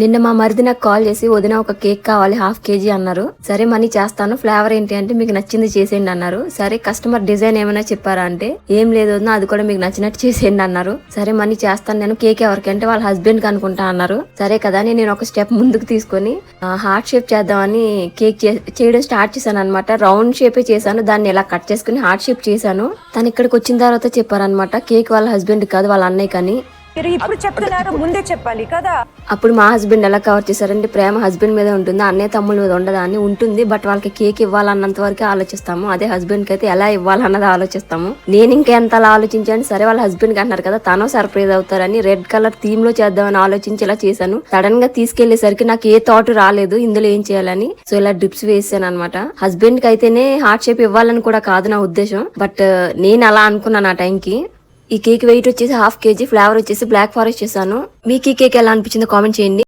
నిన్న మా మరిది నాకు కాల్ చేసి వదిన ఒక కేక్ కావాలి హాఫ్ కేజీ అన్నారు. సరే మనీ చేస్తాను ఫ్లేవర్ ఏంటి అంటే మీకు నచ్చింది చేసేయండి అన్నారు. సరే కస్టమర్ డిజైన్ ఏమైనా చెప్పారా అంటే ఏం లేదు వదిన అది కూడా మీకు నచ్చినట్టు చేసేయండి అన్నారు. సరే మనీ చేస్తాను నేను కేక్ ఎవరికి అంటే వాళ్ళ హస్బెండ్కి అనుకుంటా అన్నారు. సరే కదా అని నేను ఒక స్టెప్ ముందుకు తీసుకొని హార్ట్ షేప్ చేద్దామని కేక్ చేయడం స్టార్ట్ చేశాను అనమాట రౌండ్ షేపే చేశాను దాన్ని ఇలా కట్ చేసుకుని హార్ట్ షేప్ చేశాను. తను ఇక్కడికి వచ్చిన తర్వాత చెప్పారనమాట కేక్ వాళ్ళ హస్బెండ్ కాదు వాళ్ళ అన్నయ్య కానీ మీరు ఇప్పుడు చెప్తున్నారు ముందే చెప్పాలి కదా? అప్పుడు మా హస్బెండ్ ఎలా కవర్ చేశారంటే ప్రేమ హస్బెండ్ మీద ఉంటుంది అన్నయ్య తమ్ముళ్ళ మీద ఉండదా అని ఉంటుంది బట్ వాళ్ళకి కేక్ ఇవ్వాలన్నంత వరకు ఆలోచిస్తాము. అదే హస్బెండ్కి అయితే ఎలా ఇవ్వాలన్నది ఆలోచిస్తాము. నేను ఇంకా ఎంత అలా ఆలోచించాను సరే వాళ్ళ హస్బెండ్కి అన్నారు కదా తను సర్ప్రైజ్ అవుతారని రెడ్ కలర్ థీమ్లో చేద్దామని ఆలోచించి ఇలా చేశాను. సడన్గా తీసుకెళ్ళేసరికి నాకు ఏ థాట్ రాలేదు ఇందులో ఏం చేయాలని. సో ఇలా డిప్స్ వేసాను అనమాట హస్బెండ్కి అయితేనే హార్ట్ షేప్ ఇవ్వాలని కూడా కాదు నా ఉద్దేశం బట్ నేను అలా అనుకున్నాను ఆ టైంకి ఈ కేక్ వెయిట్ వచ్చేసి హాఫ్ కేజీ ఫ్లేవర్ వచ్చేసి బ్లాక్ ఫారెస్ట్ చేశాను. మీకు ఈ కేక్ ఎలా అనిపించిందో కామెంట్ చేయండి.